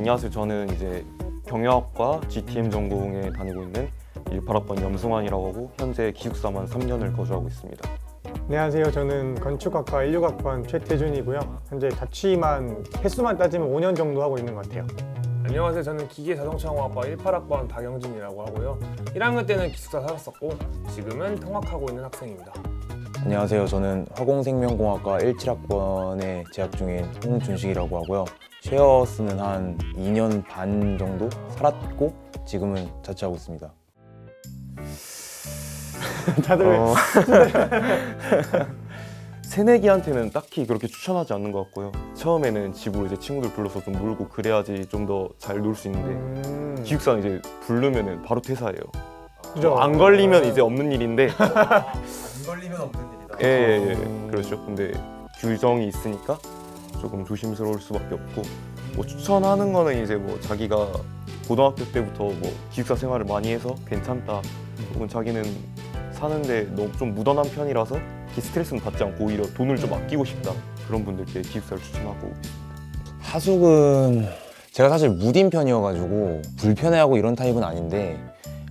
안녕하세요. 저는 이제 경영학과 GTM 전공에 다니고 있는 18학번 염승환이라고 하고 현재 기숙사만 3년을 거주하고 있습니다. 안녕하세요. 저는 건축학과 16학번 최태준이고요. 현재 자취만 횟수만 따지면 5년 정도 하고 있는 것 같아요. 안녕하세요. 저는 기계자동차공학과 18학번 박영진이라고 하고요. 1학년 때는 기숙사 살았었고 지금은 통학하고 있는 학생입니다. 안녕하세요. 저는 화공생명공학과 17학번에 재학 중인 홍준식이라고 하고요. 쉐어스는 한 2년 반 정도 살았고 지금은 자취하고 있습니다. 다들 왜 어, 새내기한테는 딱히 그렇게 추천하지 않는 것 같고요. 처음에는 집으로 이제 친구들 불러서 좀 놀고 그래야지 좀 더 잘 놀 수 있는데 음, 기숙사는 이제 부르면은 바로 퇴사예요. 그죠? 안 걸리면 이제 없는 일인데 안 걸리면 없는. 예, 예, 예. 그렇죠. 근데 규정이 있으니까 조금 조심스러울 수밖에 없고 뭐 추천하는 거는 이제 뭐 자기가 고등학교 때부터 뭐 기숙사 생활을 많이 해서 괜찮다 혹은 자기는 사는데 너무 좀 무던한 편이라서 이렇게 스트레스는 받지 않고 오히려 돈을 좀 아끼고 싶다 그런 분들께 기숙사를 추천하고 하숙은 제가 사실 무딘 편이어가지고 불편해하고 이런 타입은 아닌데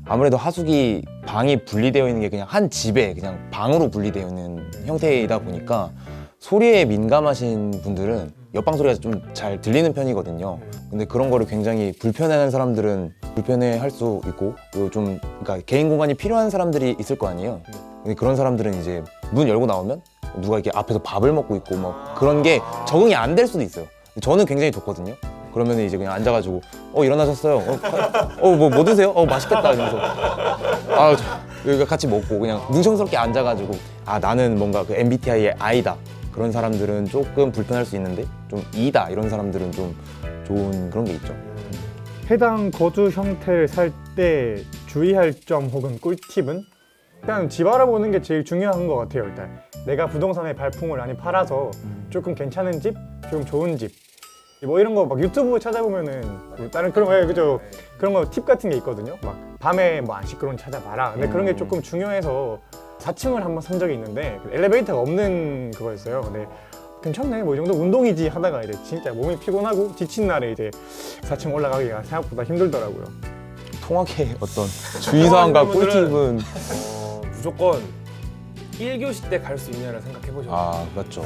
아무래도 하숙이 방이 분리되어 있는 게 그냥 한 집에 그냥 방으로 분리되어 있는 형태이다 보니까 소리에 민감하신 분들은 옆방 소리가 좀 잘 들리는 편이거든요. 근데 그런 거를 굉장히 불편해하는 사람들은 불편해할 수 있고 그리고 좀 그러니까 개인 공간이 필요한 사람들이 있을 거 아니에요. 근데 그런 사람들은 이제 문 열고 나오면 누가 이렇게 앞에서 밥을 먹고 있고 뭐 그런 게 적응이 안 될 수도 있어요. 저는 굉장히 좋거든요. 그러면 이제 그냥 앉아가지고 어 일어나셨어요. 어뭐 뭐 드세요? 어 맛있겠다 이러면서 아 저- 여기가 같이 먹고 그냥 뭉청스럽게 앉아가지고 아 나는 뭔가 그 MBTI의 I다 그런 사람들은 조금 불편할 수 있는데 좀 E다 이런 사람들은 좀 좋은 그런 게 있죠. 해당 거주 형태를 살 때 주의할 점 혹은 꿀팁은 일단 집 알아보는 게 제일 중요한 것 같아요. 일단 내가 부동산에 발품을 많이 팔아서 조금 괜찮은 집, 좀 좋은 집. 뭐 이런 거 막 유튜브 찾아보면은 뭐 다른 그런 거 그죠 그런 거 팁 같은 게 있거든요. 막 밤에 뭐 안 시끄러운 찾아봐라. 근데 그런 게 조금 중요해서 4층을 한번 산 적이 있는데 엘리베이터가 없는 그거였어요. 근데 괜찮네 뭐 이 정도 운동이지 하다가 이제 진짜 몸이 피곤하고 지친 날에 이제 4층 올라가기가 생각보다 힘들더라고요. 통학의 어떤 주의사항과 꿀팁은 어, 무조건 1교시 때 갈 수 있냐를 생각해 돼요. 아 맞죠.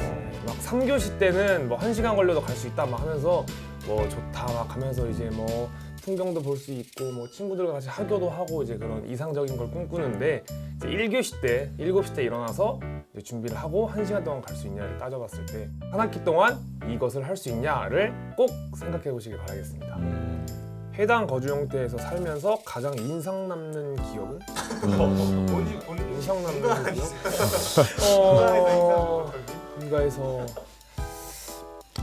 막 3교시 때는 뭐 1시간 걸려도 갈 수 있다 막 하면서 뭐 좋다 막 하면서 이제 뭐 풍경도 볼 수 있고 뭐 친구들과 같이 하교도 하고 이제 그런 이상적인 걸 꿈꾸는데 이제 1교시 때 7시 때 일어나서 이제 준비를 하고 1시간 동안 갈 수 있냐를 따져봤을 때 한 학기 동안 이것을 할 수 있냐를 꼭 생각해 보시길 바라겠습니다. 해당 거주 형태에서 살면서 가장 인상 남는 기억은? 음, 인상 남는 기억? 어... 뭔가에서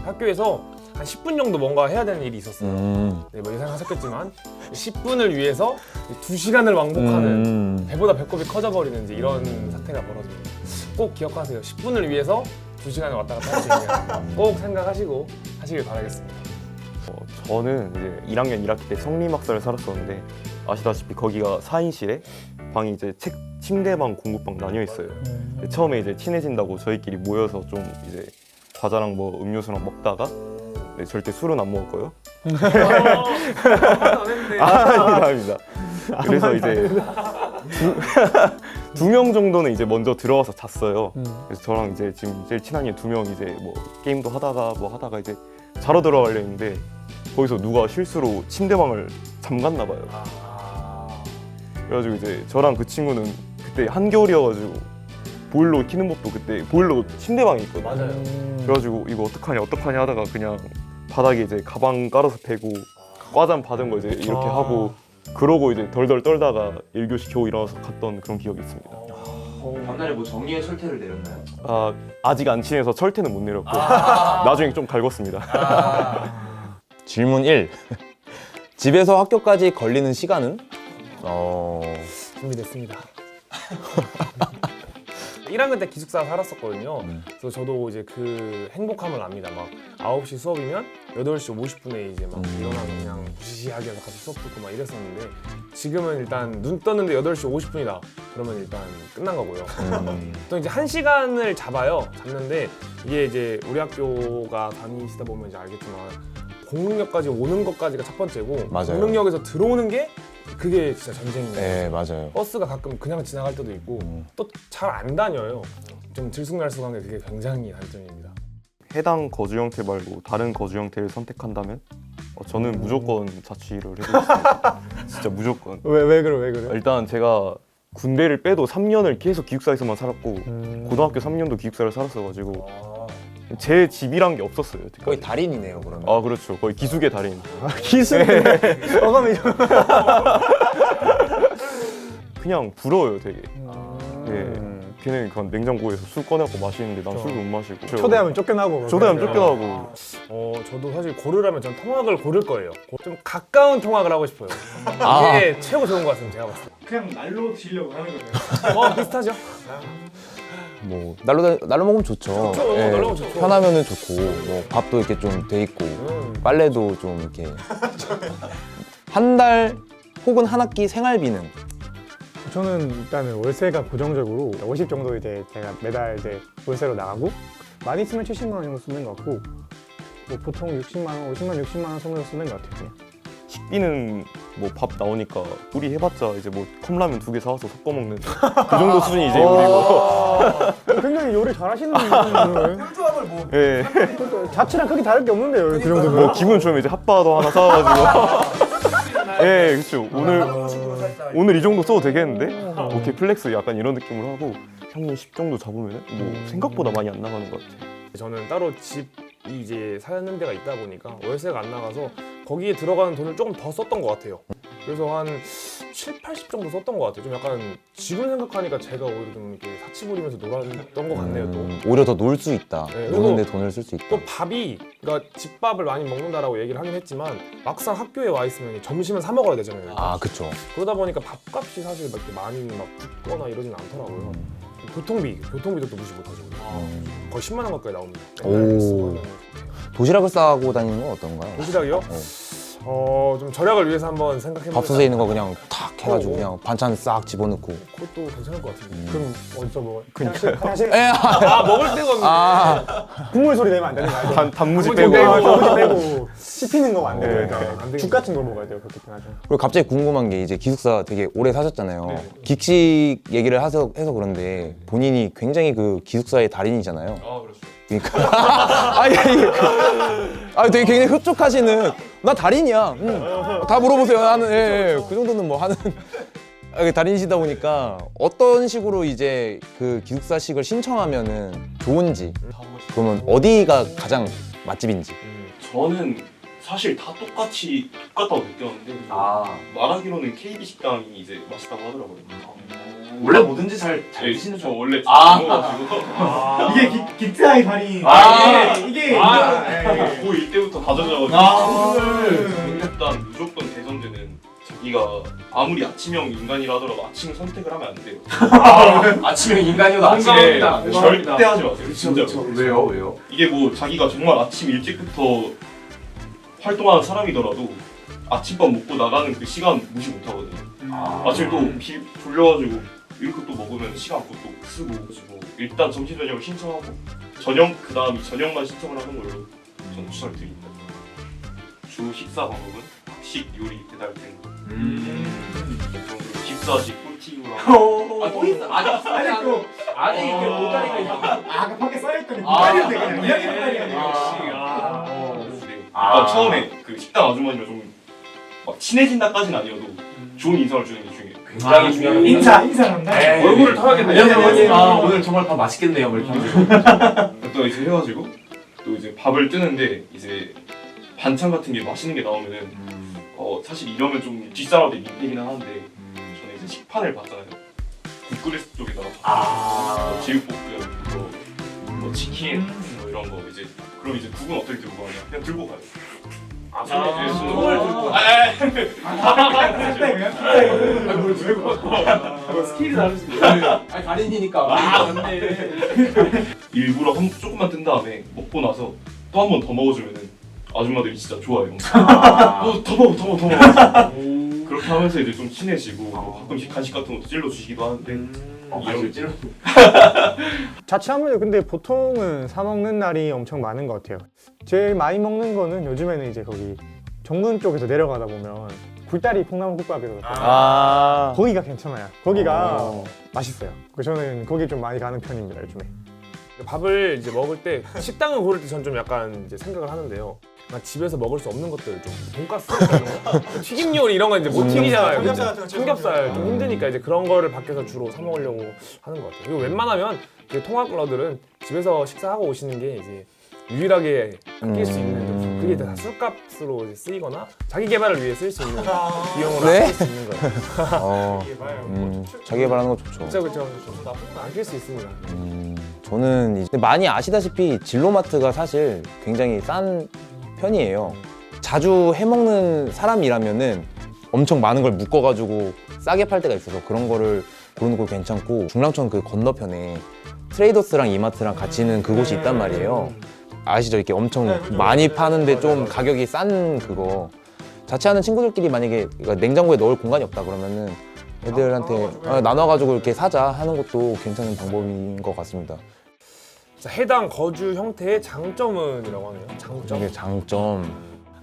학교에서 한 10분 정도 뭔가 해야 되는 일이 있었어요. 음, 네, 뭐 예상하셨겠지만 10분을 위해서 2시간을 왕복하는 음. 배보다 배꼽이 커져버리는 이제 이런 사태가 벌어집니다. 꼭 기억하세요. 10분을 위해서 2시간을 왔다 갔다 할 수 있냐 꼭 생각하시고 하시길 바라겠습니다. 어, 저는 이제 1학년 1학기 때 성림학사를 살았었는데 아시다시피 거기가 4인실에 방이 이제 책 침대방 공부방 나뉘어 있어요. 근데 처음에 이제 친해진다고 저희끼리 모여서 좀 이제 과자랑 뭐 음료수랑 먹다가 네, 절대 술은 안 먹을 거예요. 안 했는데. 아, 아닙니다, 아닙니다. 그래서 이제 두 명 정도는 이제 먼저 들어와서 잤어요. 그래서 저랑 이제 지금 제일 친한 이 두 명 이제 뭐 게임도 하다가 뭐 하다가 이제 자러 들어가려 했는데 거기서 누가 실수로 침대방을 잠갔나 봐요. 아... 그래가지고 이제 저랑 그 친구는 그때 한겨울이어가지고 보일러 키는 법도 그때 보일러 침대방에 있거든요. 맞아요. 그래가지고 이거 어떡하냐 어떡하냐 하다가 그냥 바닥에 이제 가방 깔아서 패고 과잠 받은 거 이제 이렇게 아. 하고 그러고 이제 덜덜 떨다가 1교시 겨우 일어나서 갔던 그런 기억이 있습니다. 밤날에 뭐 정리의 철퇴를 내렸나요? 아, 아직 안 친해서 철퇴는 못 내렸고 나중에 좀 갈궜습니다. 질문 1. 집에서 학교까지 걸리는 시간은? 어, 준비됐습니다. 1학년 때 기숙사 살았었거든요. 네. 그래서 저도 이제 그 행복함을 압니다. 막 9시 수업이면 8시 50분에 이제 막 음. 일어나서 그냥 해서 같이 수업 듣고 막 이랬었는데 지금은 일단 눈 떴는데 8시 50분이다. 그러면 일단 끝난 거고요. 음, 또 이제 한 시간을 잡아요. 잡는데 이게 이제 우리 학교가 다니시다 보면 이제 알겠지만 공릉역까지 오는 것까지가 첫 번째고 맞아요. 공릉역에서 들어오는 게 그게 진짜 전쟁이에요. 네 맞아요. 버스가 가끔 그냥 지나갈 때도 있고 음. 또잘 안 다녀요. 좀 들쑥날쑥한 게 그게 굉장히 단점입니다. 해당 거주 형태 말고 다른 거주 형태를 선택한다면 어, 저는 무조건 자취를 해보겠습니다. 진짜 무조건. 왜 왜 그래 왜 그래? 일단 제가 군대를 빼도 3년을 계속 기숙사에서만 살았고 음. 고등학교 3년도 기숙사를 살았어가지고 아, 제 집이란 게 없었어요. 여태까지. 거의 달인이네요 그러면. 아 그렇죠. 거의 기숙의 달인. 기술 어감이 좀. 그냥 부러워요, 되게. 음. 걔는 그냥 냉장고에서 술 꺼내고 마시는데 난 술을 못 마시고. 초대하면 쫓겨나고. 초대하면. 쫓겨나고. 어 저도 사실 고르라면 전 통학을 고를 거예요. 좀 가까운 통학을 하고 싶어요. 아. 이게 최고 좋은 것 같습니다. 제가 봤을 때. 그냥 날로 지려고 하는 거예요. 어 비슷하죠? 뭐 날로 다- 날로 먹으면 좋죠. 좋죠. 예, 날로 먹으면 좋죠. 편하면은 좋고 뭐 밥도 이렇게 좀 돼 있고 음. 빨래도 좀 이렇게 한 달 혹은 한 학기 생활비는 저는 일단은 월세가 고정적으로 50 정도 이제 제가 매달 이제 월세로 나가고 많이 쓰면 70만 원 정도 쓰는 것 같고 뭐 보통 60만 원, 50만 60만 원 정도 쓰는 것 같아요. 그냥. 식비는 뭐 밥 나오니까 우리 해봤자 이제 뭐 컵라면 두 개 사와서 섞어 먹는 그 정도 수준이 이제 우리고. 굉장히 요리 잘하시는 분이에요. 혈조합을 뭐 예. 자취랑 크게 다를 게 없는데요. 그 정도면. 뭐 기분 좋으면 이제 핫바도 하나 사와가지고. 예, 그렇죠. 오늘 살짝 오늘 이 정도 써도 되겠는데? 오케이 플렉스 약간 이런 느낌으로 하고 평균 10 정도 잡으면 뭐 생각보다 많이 안 나가는 것 같아요. 저는 따로 집이 이제 사는 데가 있다 보니까 월세가 안 나가서 거기에 들어가는 돈을 조금 더 썼던 것 같아요. 그래서 한 7, 80 정도 썼던 것 같아요. 좀 약간 지금 생각하니까 제가 오히려 좀 이렇게 사치 부리면서 놀았던 것 같네요. 또. 음, 오히려 더 놀 수 있다. 네, 노는데 돈을 쓸 수 있다. 또 밥이 그러니까 집밥을 많이 먹는다라고 얘기를 하긴 했지만 막상 학교에 와 있으면 점심은 사 먹어야 되잖아요. 아 그쵸. 그러다 보니까 밥값이 사실 막 이렇게 많이 막 붙거나 이러진 않더라고요. 교통비, 교통비도 또 무시 못하죠. 음. 거의 10만 원 가까이 나옵니다. 오. 맨날 쓰면은. 도시락을 싸고 다니는 건 어떤가요? 도시락이요? 어, 좀 절약을 위해서 한번 생각해 밥솥에 있는 거 그냥 탁 해가지고 어, 어. 그냥 반찬 싹 집어넣고. 그것도 괜찮을 것 같은데. 그럼 어디서 뭐 화장실, 화장실 에, 아, 아, 먹을 데가 없네. 아, 국물 소리 내면 안 되는 거 알죠? 단, 단무지 단무지 빼고. 단무지 빼고 씹히는 거안 돼요. 네. 안 되겠네. 죽 같은 걸 먹어야 돼요. 그렇게 편하죠. 그리고 갑자기 궁금한 게 이제 기숙사 되게 오래 사셨잖아요. 기식 얘기를 해서, 해서 그런데 본인이 굉장히 그 기숙사의 달인이잖아요. 아, 그렇죠. 그러니까 아니, 아니, 아니 되게 굉장히 흡족하시는 나 달인이야. 응. 다 물어보세요. 나는 예, 예. 그 정도는 뭐 하는 아, 달인이시다 보니까 어떤 식으로 이제 그 기숙사식을 신청하면은 좋은지 그러면 어디가 가장 맛집인지. 저는 사실 다 똑같이 똑같다고 느꼈는데 아 말하기로는 KB 식당이 이제 맛있다고 하더라고요. 원래 뭐든지 잘잘 네, 드시는 저 편. 원래 아. 먹어가지고 이게 기, 기트아이 다리. 아, 이게 이게 아, 고1 때부터 다져져가지고 아. 일단 무조건 대전제는 자기가 아무리 아침형 인간이라 하더라도 아침 선택을 하면 안 돼요. 아침에 인간이어도 아침에 절대 하지 마세요. 진짜 로. 왜요 왜요? 이게 뭐 자기가 정말 아침 일찍부터 활동하는 사람이더라도 아침밥 먹고 나가는 그 시간 무시 못 하거든요. 아, 아침에 또 비 졸려가지고 이렇게 또 먹으면 시간 없고 또 쓰고 그래가지고 일단 점심 저녁을 신청하고 저녁 그 다음 이 저녁만 신청을 하는 걸로 저는 추천을 드립니다. 주 식사 방법은 학식 요리 배달 등 음. 집사식 꿀팁으로 하고 아또 있어 아직 아직 또 아직 이렇게 모자리가 있어. 아, 그 밖에 써있더니 아, 빨리인데 그냥 네. 이렇게 빨리가 아. 역시. 아. 네. 아. 처음에 그 식당 아주머니랑 좀막 친해진다까지는 아니어도 좋은 인상을 주는 게. 굉장히 중요한 인사 인사한다. 네. 얼굴을 털어야겠네. 안녕하세요. 아 오늘 정말 밥 맛있겠네요. 뭐 이렇게 또 이제 해가지고 또 이제 밥을 뜨는데 이제 반찬 같은 게 맛있는 게 나오면은 어 사실 이러면 좀 뒷사람한테 민폐기는 하는데 저는 이제 식판을 봤잖아요. 국그릇 쪽에다가 아. 뭐 제육볶음, 뭐, 뭐 치킨, 뭐 이런 거 이제 그럼 이제 국은 어떻게 들고 가냐? 그냥 들고 가요. 아, 손을 들고. 아, 아, 스킬이. 아니. 아 맞네. 일부러 한 조금만 뜬 다음에 먹고 나서 또 한 번 더 먹어주면은 아줌마들이 진짜 좋아해요. 어, 더 먹어, 더 먹어, 더 먹어. 그렇게 하면서 이제 좀 친해지고 뭐 가끔씩 간식 같은 것도 찔러 주시기도 하는데 어, 이런- 찔러. 자취하면 근데 보통은 사 먹는 날이 엄청 많은 것 같아요. 제일 많이 먹는 거는 요즘에는 이제 거기 정문 쪽에서 내려가다 보면 굴다리 콩나물국밥이라고 아. 거기가 괜찮아요. 거기가 어. 맛있어요. 그래서 저는 거기 좀 많이 가는 편입니다 요즘에. 밥을 이제 먹을 때 식당을 고를 때 전 좀 약간 이제 생각을 하는데요. 나 집에서 먹을 수 없는 것들 좀 돈가스 이런 거, 튀김 요리 이런 거 이제 못 튀기잖아요. 삼겹살 같은 거 삼겹살 좀 힘드니까 이제 그런 거를 밖에서 주로 사 먹으려고 하는 것 같아요. 그리고 웬만하면 그 통학러들은 집에서 식사하고 오시는 게 이제 유일하게 아낄 수 있는 좀 그게 다 술값으로 이제 쓰이거나 자기 개발을 위해 쓸 수 있는 비용으로 네? 아낄 수 있는 거예요. 어, 음, 자기 개발하는 거 좋죠. 그렇죠, 그렇죠. 아낄 수 있습니다. 음, 저는 이제 많이 아시다시피 진로마트가 사실 굉장히 싼 편이에요. 자주 해먹는 사람이라면은 엄청 많은 걸 묶어가지고 싸게 팔 때가 있어서 그런 거를 고르는 거 괜찮고 중랑천 그 건너편에 트레이더스랑 이마트랑 같이 있는 그곳이 있단 말이에요. 아시죠? 이렇게 엄청 많이 파는데 좀 가격이 싼 그거. 자취하는 친구들끼리 만약에 그러니까 냉장고에 넣을 공간이 없다 그러면은 애들한테 어, 나눠가지고 이렇게 사자 하는 것도 괜찮은 방법인 것 같습니다. 자, 해당 거주 형태의 장점은이라고 하네요. 장점. 이게 장점.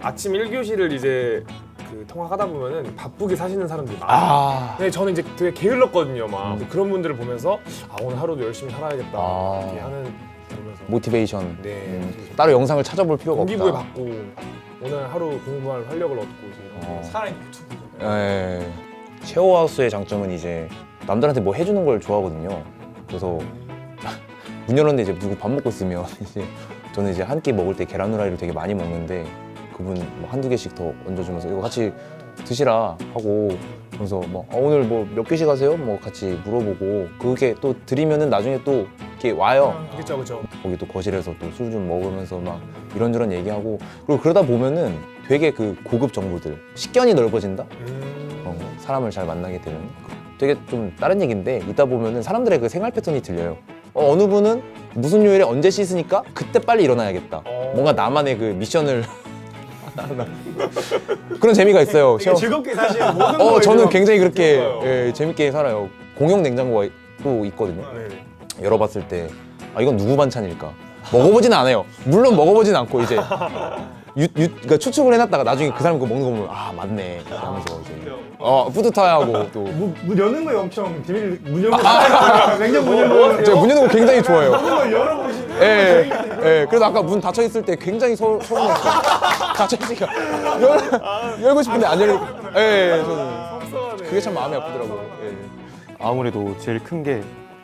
아침 1교시를 이제 그 통학하다 보면은 바쁘게 사시는 사람들이 많아요. 아, 근데 저는 이제 되게 게을렀거든요, 막 근데 그런 분들을 보면서 아 오늘 하루도 열심히 살아야겠다 아. 이렇게 하는 보면서 모티베이션. 네 음, 따로 영상을 찾아볼 필요가 동기부여 없다. 받고 오늘 하루 공부할 활력을 얻고 이제 어. 살아있는 유튜브. 예. 쉐어하우스의 장점은 이제 남들한테 뭐 해주는 걸 좋아하거든요. 그래서 문 열었는데 이제 누구 밥 먹고 있으면 이제 저는 이제 한 끼 먹을 때 계란 후라이를 되게 많이 먹는데 그분 뭐 한두 개씩 더 얹어주면서 이거 같이 드시라 하고 그래서 뭐 어, 오늘 뭐 몇 개씩 하세요? 뭐 같이 물어보고 그게 또 드리면은 나중에 또 이렇게 와요. 그렇죠, 그렇죠. 거기 또 거실에서 또 술 좀 먹으면서 막 이런저런 얘기하고 그리고 그러다 보면은 되게 그 고급 정보들 식견이 넓어진다 음. 어, 사람을 잘 만나게 되는 되게 좀 다른 얘기인데 있다 보면은 사람들의 그 생활 패턴이 들려요 어, 어느 분은 무슨 요일에 언제 씻으니까 그때 빨리 일어나야겠다. 어. 뭔가 나만의 그 미션을. 그런 재미가 있어요. 되게 즐겁게 사실 모든 어 거에 저는 좀- 굉장히 그렇게. 예, 재밌게 살아요. 공용 냉장고가 또 있거든요. 네. 열어봤을 때 아 이건 누구 반찬일까? 먹어보진 않아요. 물론 먹어보진 않고 이제 유, 유, 그러니까 추측을 해놨다가 나중에 그 사람 거 먹는 거 보면 아 맞네. 하면서 이제 어 뿌듯해하고 또. 문, 문 여는 거에 엄청. 비밀 문 열고 냉장고 문 열고 제가 문 여는 거 굉장히 좋아해요. 걸 열어보시는 예, 예. 그래도 아까 문 닫혀 있을 때 굉장히 서, 서운했어요. 닫혀 있으니까. 열, 열고 싶은데 안 열고 예, 예, 저는. 속상하네. 그게 참 마음이 아프더라고요. 예. 아무래도 제일 큰 게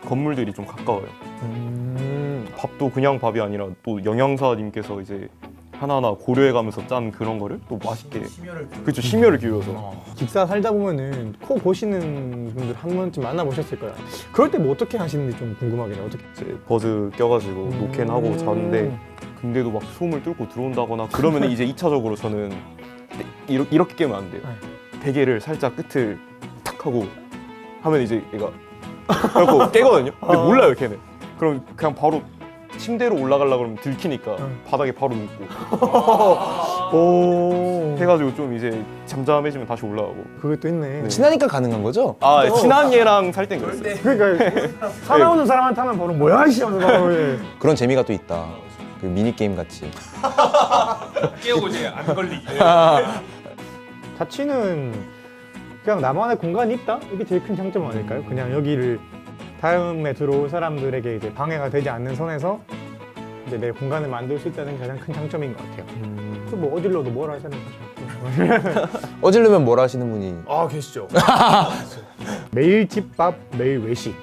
건물들이 좀 가까워요. 음. 밥도 그냥 밥이 아니라 또 영양사님께서 이제 하나하나 고려해가면서 짠 그런 거를 또 맛있게 그렇죠 심혈을 기울여서 기사 살다 보면은 코 고시는 분들 한 번쯤 만나보셨을 거예요. 그럴 때 뭐 어떻게 하시는지 좀 궁금하긴 해요. 어떻게? 이제 버즈 껴가지고 노캔 하고 자는데 근데도 막 소음을 뚫고 들어온다거나 그러면 이제 2차적으로 저는 이렇게, 이렇게 깨면 안 돼요. 베개를 살짝 끝을 탁 하고 하면 이제 얘가 그래갖고 깨거든요. 근데 몰라요 걔는. 그럼 그냥 바로 침대로 올라가려고 그러면 들키니까 바닥에 바로 눕고 오. 해가지고 좀 이제 잠잠해지면 다시 올라가고. 그것도 있네. 친하니까 가능한 거죠? 아 친한 얘랑 살 땐 그랬어요. 그러니까 살아오는 사람한테 하면 바로 뭐야 씨 하면서 바로 예. 그런 재미가 또 있다 그 미니 게임 같이 깨우고 이제 안 걸리게. 자취는 그냥 나만의 공간이 있다? 이게 제일 큰 장점 아닐까요? 그냥 여기를 다음에 들어올 사람들에게 이제 방해가 되지 않는 선에서 이제 내 공간을 만들 수 있다는 게 가장 큰 장점인 것 같아요. 그뭐 어딜러도 뭘 하자는 거죠. 어질르면 뭘 하시는 분이 아 계시죠. 매일 집밥, 매일 외식.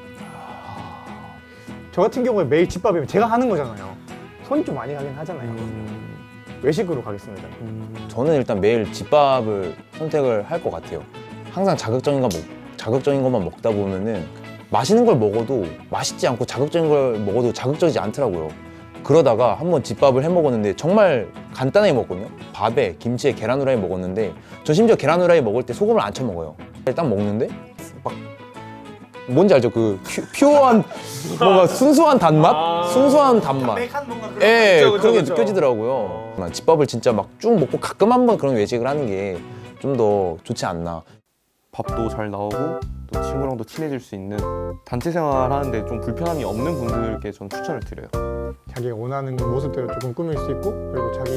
저 같은 경우에 매일 집밥이면 제가 하는 거잖아요. 손이 좀 많이 가긴 하잖아요. 외식으로 가겠습니다. 저는 일단 매일 집밥을 선택을 할 것 같아요. 항상 자극적인 거 먹, 자극적인 것만 먹다 보면은 맛있는 걸 먹어도 맛있지 않고 자극적인 걸 먹어도 자극적이지 않더라고요. 그러다가 한번 집밥을 해 먹었는데 정말 간단하게 먹거든요. 밥에 김치에 계란 후라이 먹었는데 저 심지어 계란 후라이 먹을 때 소금을 안 쳐 먹어요. 딱 먹는데 막 뭔지 알죠? 그 퓨, 퓨어한 뭔가 순수한 단맛, 순수한 단맛. 예, 그쵸, 그런 게 그쵸. 느껴지더라고요. 집밥을 진짜 막 쭉 먹고 가끔 한 번 그런 외식을 하는 게 좀 더 좋지 않나. 밥도 잘 나오고 또 친구랑도 친해질 수 있는 단체 생활하는데 좀 불편함이 없는 분들께 전 추천을 드려요. 자기가 원하는 모습대로 조금 꾸밀 수 있고 그리고 자기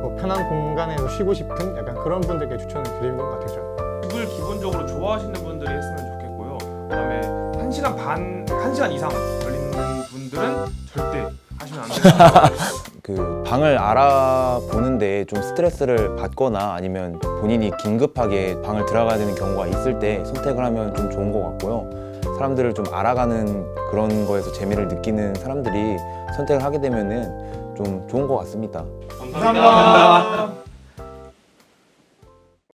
뭐 편한 공간에서 쉬고 싶은 약간 그런 분들께 추천을 드리는 것 같아요. 집을 기본적으로 좋아하시는 분들이 했으면 좋겠고요. 그다음에 1시간 반, 1시간 이상 걸리는 분들은 절대 하시면 안 돼요. 그 방을 알아보는데 좀 스트레스를 받거나 아니면 본인이 긴급하게 방을 들어가야 되는 경우가 있을 때 선택을 하면 좀 좋은 것 같고요. 사람들을 좀 알아가는 그런 거에서 재미를 느끼는 사람들이 선택을 하게 되면은 좀 좋은 것 같습니다. 감사합니다.